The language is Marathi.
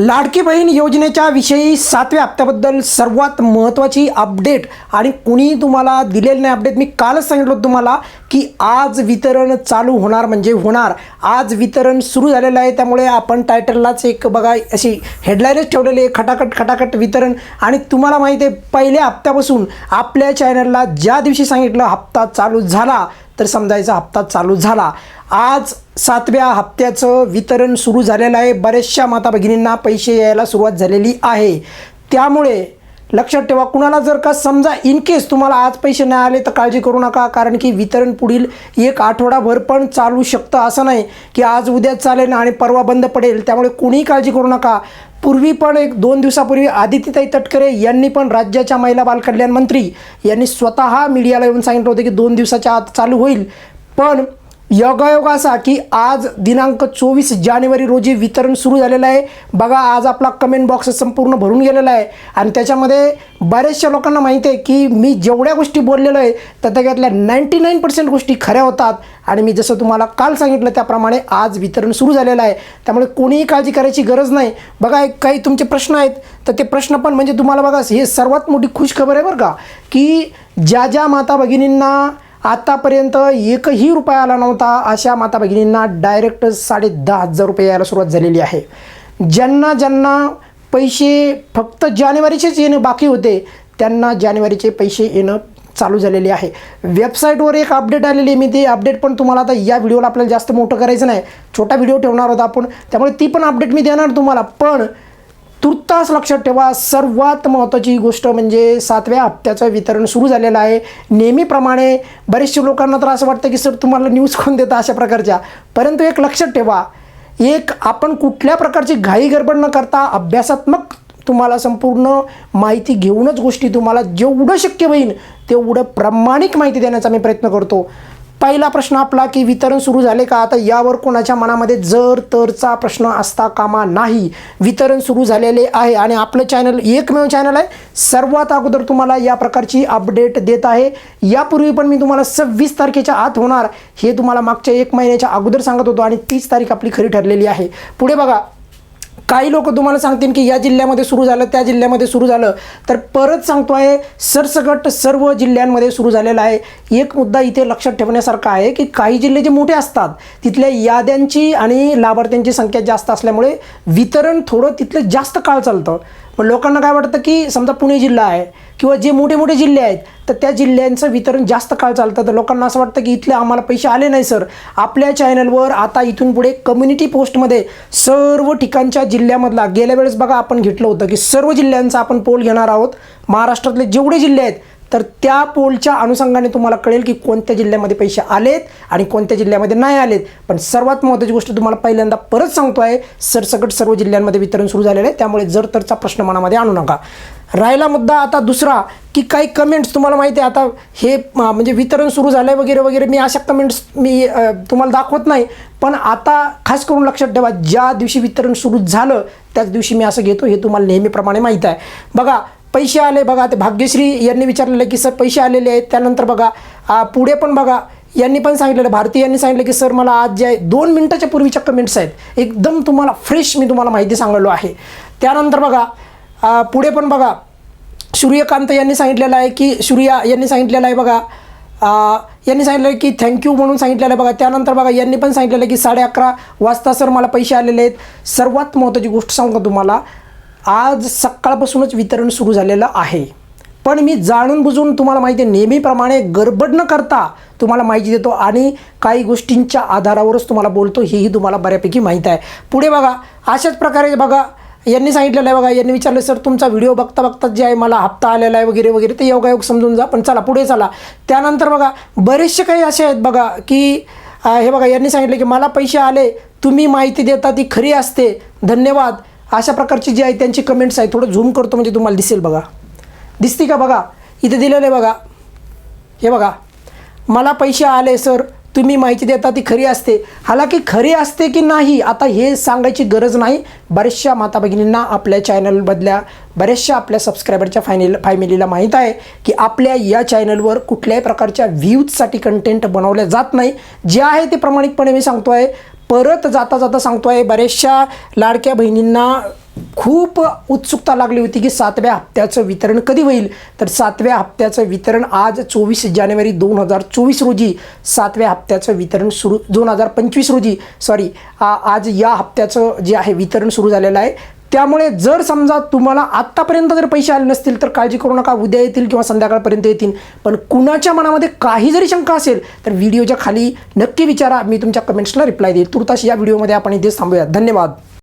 लाडकी बहीण योजनेच्या विषयी सातव्या हप्त्याबद्दल सर्वात महत्त्वाची अपडेट आणि कुणी तुम्हाला दिलेलं नाही अपडेट मी कालच सांगितलं होतं तुम्हाला की आज वितरण चालू होणार म्हणजे होणार. आज वितरण सुरू झालेलं आहे त्यामुळे आपण टायटललाच एक बघा अशी हेडलाईनच ठेवलेली आहे खटाखट खटाखट वितरण. आणि तुम्हाला माहिती आहे पहिल्या हप्त्यापासून आपल्या चॅनलला ज्या दिवशी सांगितलं हप्ता चालू झाला तर समजायचा हप्ता चालू झाला. आज सातव्या हप्त्याचं वितरण सुरू झालेलं आहे. बऱ्याचशा माता भगिनींना पैसे यायला सुरुवात झालेली आहे. त्यामुळे लक्षात ठेवा कुणाला जर का समजा इन केस तुम्हाला आज पैसे नाही आले तर काळजी करू नका कारण की वितरण पुढील एक आठवडाभर पण चालू शकतं. असं नाही की आज उद्या चालेल आणि परवा बंद पडेल त्यामुळे कुणीही काळजी करू नका. पूर्वी पण एक दोन दिवसापूर्वी आदित्यताई तटकरे यांनी पण राज्याच्या महिला बालकल्याण मंत्री यांनी स्वतः मीडियाला येऊन सांगितलं होतं की दोन दिवसाच्या आत चालू होईल. पण योगायोग असा की आज दिनांक चोवीस जानेवारी रोजी वितरण सुरू झालेलं आहे. बघा आज आपला कमेंट बॉक्स संपूर्ण भरून गेलेला आहे. आणि त्याच्यामध्ये बऱ्याचशा लोकांना माहिती आहे की मी जेवढ्या गोष्टी बोललेलो आहे तर त्याच्यातल्या नाईंटी नाईन पर्सेंट गोष्टी खऱ्या होतात. आणि मी जसं तुम्हाला काल सांगितलं त्याप्रमाणे आज वितरण सुरू झालेलं आहे. त्यामुळे कोणीही काळजी करायची गरज नाही. बघा एक काही तुमचे प्रश्न आहेत तर ते प्रश्न पण म्हणजे तुम्हाला बघा हे सर्वात मोठी खुश खबर आहे बरं का की ज्या ज्या माता भगिनींना आतापर्यंत एकही रुपया आला नव्हता अशा माता भगिनींना डायरेक्ट साडे दहा हजार रुपये यायला सुरुवात झालेली आहे. ज्यांना ज्यांना पैसे फक्त जानेवारीचेच येणं बाकी होते त्यांना जानेवारीचे पैसे येणं चालू झालेले आहे. वेबसाईटवर एक अपडेट आलेली आहे मी ते अपडेट पण तुम्हाला आता या व्हिडिओला आपल्याला जास्त मोठं करायचं नाही. छोटा व्हिडिओ ठेवणार होता आपण त्यामुळे ती पण अपडेट मी देणार तुम्हाला. पण तुर्तास लक्षात ठेवा सर्वात महत्त्वाची गोष्ट म्हणजे सातव्या हप्त्याचं वितरण सुरू झालेलं आहे. नेहमीप्रमाणे बरेचशे लोकांना तर असं वाटतं की सर तुम्हाला न्यूज कोण देतं? अशा प्रकारच्या. परंतु एक लक्षात ठेवा एक आपण कुठल्या प्रकारची घाई गडबड न करता अभ्यासात्मक तुम्हाला संपूर्ण माहिती घेऊनच गोष्टी तुम्हाला जेवढं शक्य होईल तेवढं प्रामाणिक माहिती देण्याचा मी प्रयत्न करतो. पहिला प्रश्न आपला की वितरण सुरू झाले का? आता यावर कोणाच्या मनामध्ये जर तरचा प्रश्न असता कामा नाही वितरण सुरू झालेले आहे आणि आपलं चॅनल एकमेव चॅनल आहे सर्वात अगोदर तुम्हाला या प्रकारची अपडेट देत आहे. यापूर्वी पण मी तुम्हाला सव्वीस तारखेच्या आत होणार हे तुम्हाला मागच्या एक महिन्याच्या अगोदर सांगत होतो आणि तीस तारीख आपली खरी ठरलेली आहे. पुढे बघा काही लोक तुम्हाला सांगतील की या जिल्ह्यामध्ये सुरू झालं त्या जिल्ह्यामध्ये सुरू झालं. तर परत सांगतो आहे सरसगट सर्व जिल्ह्यांमध्ये सुरू झालेला आहे. एक मुद्दा इथे लक्षात ठेवण्यासारखा आहे की काही जिल्हे जे मोठे असतात तिथल्या याद्यांची आणि लाभार्थ्यांची संख्या जास्त असल्यामुळे वितरण थोडं तिथलं जास्त काळ चालतं. पण लोकांना काय वाटतं की समजा पुणे जिल्हा आहे किंवा जे मोठे मोठे जिल्हे आहेत तर त्या जिल्ह्यांचं वितरण जास्त काळ चालतं. तर लोकांना असं वाटतं की इथले आम्हाला पैसे आले नाही सर. आपल्या चॅनलवर आता इथून पुढे कम्युनिटी पोस्टमध्ये सर्व ठिकाणच्या जिल्ह्यामधला गेल्या वेळेस बघा आपण घेतलं होतं की सर्व जिल्ह्यांचा आपण पोल घेणार आहोत. महाराष्ट्रातले जेवढे जिल्हे आहेत तर त्या पोलच्या अनुषंगाने तुम्हाला कळेल की कोणत्या जिल्ह्यामध्ये पैसे आलेत आणि कोणत्या जिल्ह्यामध्ये नाही आलेत. पण सर्वात महत्त्वाची गोष्ट तुम्हाला पहिल्यांदा परत सांगतो आहे सरसकट सर्व जिल्ह्यांमध्ये वितरण सुरू झालेलं आहे. त्यामुळे जर तरचा प्रश्न मनामध्ये आणू नका. राहिला मुद्दा आता दुसरा की काही कमेंट्स तुम्हाला माहिती आहे आता हे म्हणजे वितरण सुरू झालं आहे वगैरे वगैरे मी अशा कमेंट्स मी तुम्हाला दाखवत नाही. पण आता खास करून लक्षात ठेवा ज्या दिवशी वितरण सुरू झालं त्याच दिवशी मी असं घेतो हे तुम्हाला नेहमीप्रमाणे माहीत आहे. बघा पैसे आले बघा. ते भाग्यश्री यांनी विचारलेलं की सर पैसे आलेले आहेत. त्यानंतर बघा पुढे पण बघा यांनी पण सांगितलेलं भारती यांनी सांगितलं की सर मला आज जे आहे दोन मिनटाच्या पूर्वीच्या कमेंट्स आहेत. एकदम तुम्हाला फ्रेश मी तुम्हाला माहिती सांगलेलो आहे. त्यानंतर बघा पुढे पण बघा सूर्यकांत यांनी सांगितलेलं आहे की सूर्या यांनी सांगितलेलं आहे बघा यांनी सांगितलं आहे की थँक्यू म्हणून सांगितलेलं आहे बघा. त्यानंतर बघा यांनी पण सांगितलेलं आहे की साडे अकरा वाजता सर मला पैसे आलेले आहेत. सर्वात महत्त्वाची गोष्ट सांगतो का तुम्हाला आज सकाळपासूनच वितरण सुरू झालेलं आहे. पण मी जाणून बुजून तुम्हाला माहिती आहे नेहमीप्रमाणे गडबड न करता तुम्हाला माहिती देतो आणि काही गोष्टींच्या आधारावरच तुम्हाला बोलतो हेही तुम्हाला बऱ्यापैकी माहीत आहे. पुढे बघा अशाच प्रकारे बघा यांनी सांगितलेलं आहे बघा यांनी विचारलं सर तुमचा व्हिडिओ बघता बघता जे आहे मला हप्ता आलेला आहे वगैरे वगैरे ते योगायोग समजून जा पण चला पुढे चला. त्यानंतर बघा बरेचसे काही असे आहेत बघा की हे बघा यांनी सांगितलं की मला पैसे आले तुम्ही माहिती देता ती खरी असते धन्यवाद. अशा प्रकारची जी आहे त्यांची कमेंट्स आहे थोडं झूम करतो म्हणजे तुम्हाला दिसेल बघा. दिसती का बघा? इथे दिलेलं आहे बघा. हे बघा. मला पैसे आले सर तुम्ही माहिती देता ती खरी असते. हालाकी खरी असते की नाही आता हे सांगायची गरज नाही. बऱ्याचशा माता भगिनींना आपल्या चॅनलमधल्या बऱ्याचशा आपल्या सबस्क्रायबरच्या फायनल फॅमिलीला माहीत आहे की आपल्या या चॅनलवर कुठल्याही प्रकारच्या व्ह्यूजसाठी कंटेंट बनवल्या जात नाही. जे आहे ते प्रामाणिकपणे मी सांगतो आहे परत जाता जाता सांगतो आहे बऱ्याचशा लाडक्या बहिणींना खूप उत्सुकता लागली होती की सातव्या हप्त्याचं वितरण कधी होईल? तर सातव्या हप्त्याचं वितरण आज चोवीस जानेवारी दोन हजार चोवीस रोजी सातव्या हप्त्याचं वितरण सुरू दोन हजार पंचवीस रोजी सॉरी आज या हप्त्याचं जे आहे वितरण सुरू झालेलं आहे. त्यामुळे जर समजा तुम्हाला आत्तापर्यंत जर पैसे आले नसतील तर काळजी करू नका. उद्या येतील किंवा संध्याकाळपर्यंत येतील. पण कुणाच्या मनामध्ये काही जरी शंका असेल तर व्हिडिओच्या खाली नक्की विचारा. मी तुमच्या कमेंट्सला रिप्लाय देईल. तुर्तास या व्हिडिओमध्ये आपण इथेच थांबूया. धन्यवाद.